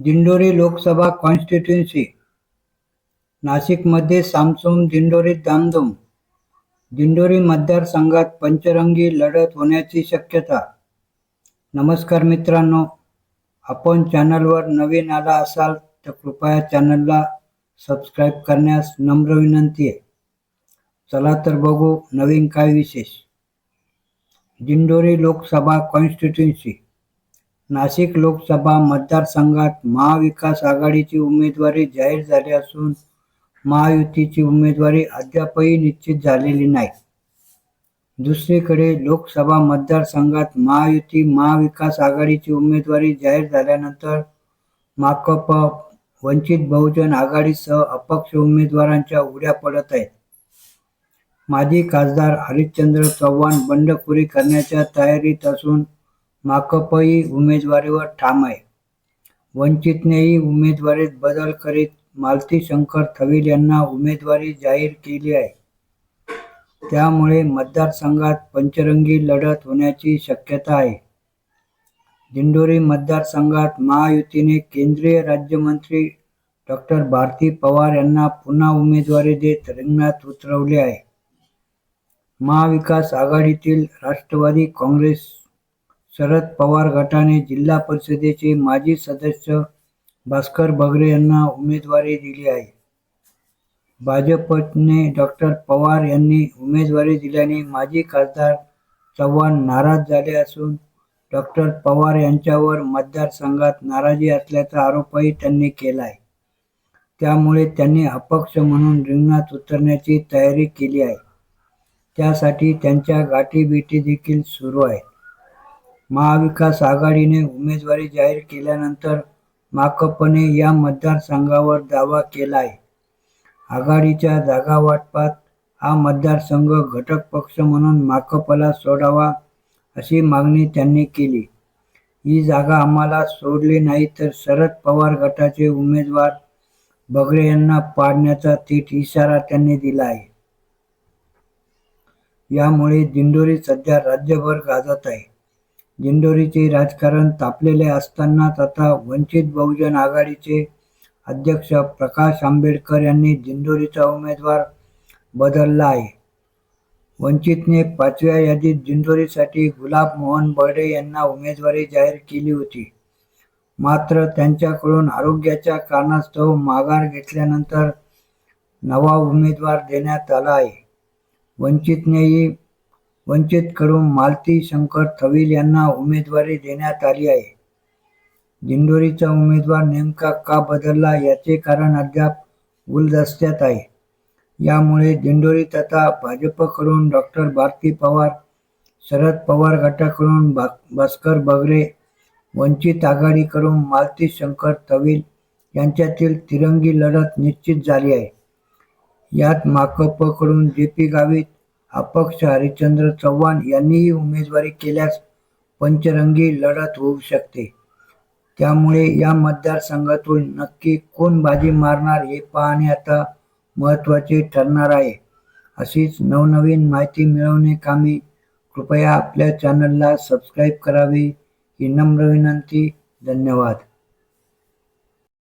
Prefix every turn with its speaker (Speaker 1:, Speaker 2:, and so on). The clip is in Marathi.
Speaker 1: दिंडोरी लोकसभा कॉन्स्टिट्युन्सी नाशिकमध्ये सामसूम दिंडोरीत दामदोम दिंडोरी मतदारसंघात पंचरंगी लढत होण्याची शक्यता. नमस्कार मित्रांनो आपण चॅनलवर नवीन आला असाल तर कृपया चॅनलला सबस्क्राईब करण्यास नम्र विनंती आहे. चला तर बघू नवीन काय विशेष. दिंडोरी लोकसभा कॉन्स्टिट्युन्सी नाशिक लोकसभा मतदारसंघात महाविकास आघाडीची उमेदवारी जाहीर झाली असून महायुतीची उमेदवारी अद्यापही निश्चित झालेली नाही. दुसरीकडे लोकसभा मतदारसंघात महायुती महाविकास आघाडीची उमेदवारी जाहीर झाल्यानंतर माकप वंचित बहुजन आघाडीसह अपक्ष उमेदवारांच्या उड्या पडत आहेत. माजी खासदार हरिश्चंद्र चव्हाण बंडखोरी करण्याच्या तयारीत असून माकपही उमेदवारीवर ठाम आहे. वंचितनेही उमेदवारीत बदल करीत मालती शंकर थविल यांना उमेदवारी जाहीर केली आहे. त्यामुळे मतदारसंघात पंचरंगी लढत होण्याची शक्यता आहे. दिंडोरी मतदारसंघात महायुतीने केंद्रीय राज्यमंत्री डॉक्टर भारती पवार यांना पुन्हा उमेदवारी देत रिंगणात उतरवले आहे. महाविकास आघाडीतील राष्ट्रवादी काँग्रेस शरद पवार गटाने जिल्हा परिषदेचे माजी सदस्य भास्कर बगरे यांना उमेदवारी दिली आहे. भाजपने डॉक्टर पवार यांनी उमेदवारी दिल्याने माजी खासदार चव्हाण नाराज झाले असून डॉक्टर पवार यांच्यावर मतदारसंघात नाराजी असल्याचा आरोपही त्यांनी केला आहे. त्यामुळे त्यांनी अपक्ष म्हणून रिंगणात उतरण्याची तयारी केली आहे. त्यासाठी त्यांच्या गाठीभेटी देखील सुरू आहेत. महाविकास आघाडीने उमेदवारी जाहीर केल्यानंतर माकपने या मतदारसंघावर दावा केला आहे आघाडीच्या जागा वाटपात हा मतदारसंघ घटक पक्ष म्हणून माकपला सोडावा अशी मागणी त्यांनी केली. ही जागा आम्हाला सोडली नाही तर शरद पवार गटाचे उमेदवार बगरे यांना पाडण्याचा थेट इशारा त्यांनी दिला आहे यामुळे दिंडोरी सध्या राज्यभर गाजत आहे. दिंडोरीचे राजकारण तापलेले असतानाच आता वंचित बहुजन आघाडीचे अध्यक्ष प्रकाश आंबेडकर यांनी दिंडोरीचा उमेदवार बदलला आहे. वंचितने पाचव्या यादीत दिंडोरीसाठी गुलाब मोहन बर्डे यांना उमेदवारी जाहीर केली होती. मात्र त्यांच्याकडून आरोग्याच्या कारणास्तव माघार घेतल्यानंतर नवा उमेदवार देण्यात आला आहे. वंचितनेही वंचित करून मालती शंकर थविल यांना उमेदवारी देण्यात आली आहे. दिंडोरीचा उमेदवार नेमका का बदलला याचे कारण अद्याप गुलदस्त्यात आहे. यामुळे दिंडोरी तथा भाजपकडून डॉक्टर भारती पवार शरद पवार गटाकडून भा भास्कर बगरे वंचित आघाडीकडून मालती शंकर तवील यांच्यातील तिरंगी लढत निश्चित झाली आहे. यात माकपकडून जे पी गावित अपक्ष हरिश्चंद्र चव्हाण यांनीही उमेदवारी केल्यास पंचरंगी लढत होऊ शकते. त्यामुळे या मतदारसंघातून नक्की कोण बाजी मारणार हे पाहणे आता महत्त्वाचे ठरणार आहे. अशीच नवनवीन माहिती मिळवणे कामी कृपया आपल्या चॅनलला सबस्क्राईब करावे ही नम्र विनंती. धन्यवाद.